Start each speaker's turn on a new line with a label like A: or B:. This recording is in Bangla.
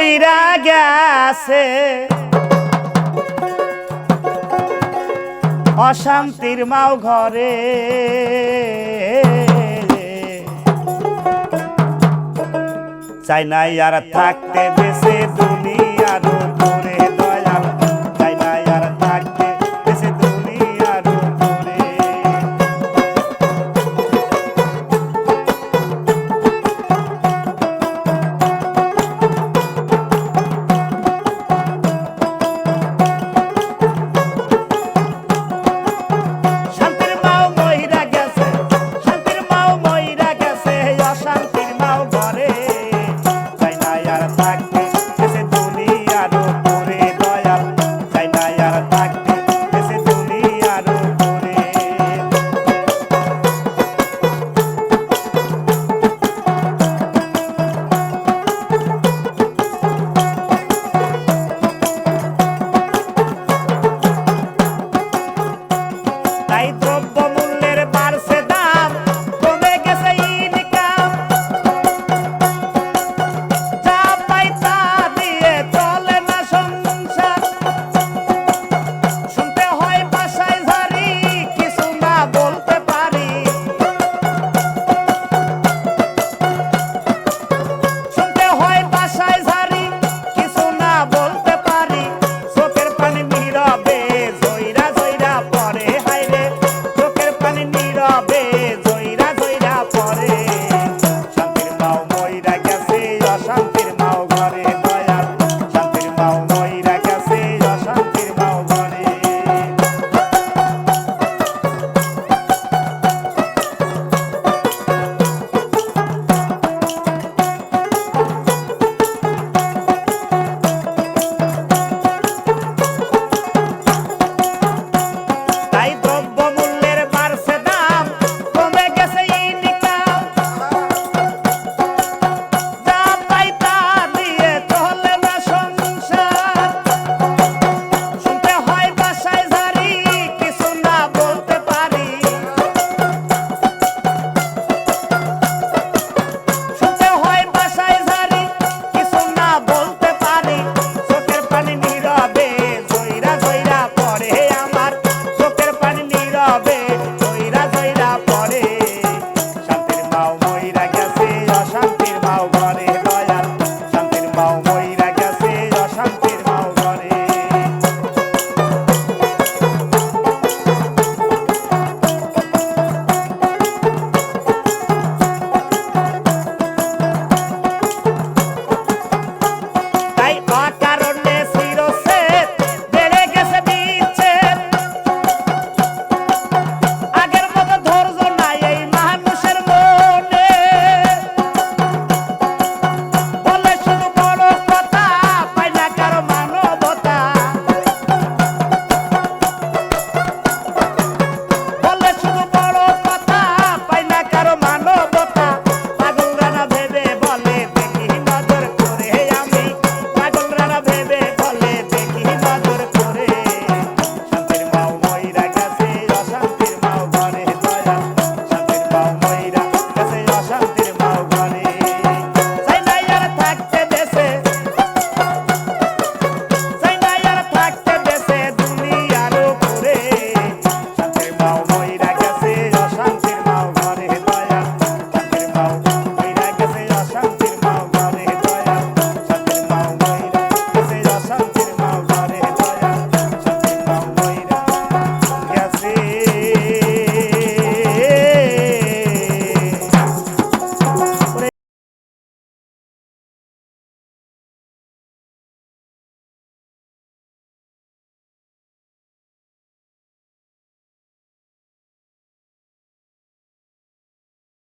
A: কইরা গেছে। অশান্তির মাও ঘরে। চাই নাই আর থাকতে বেশি দুনিয়া।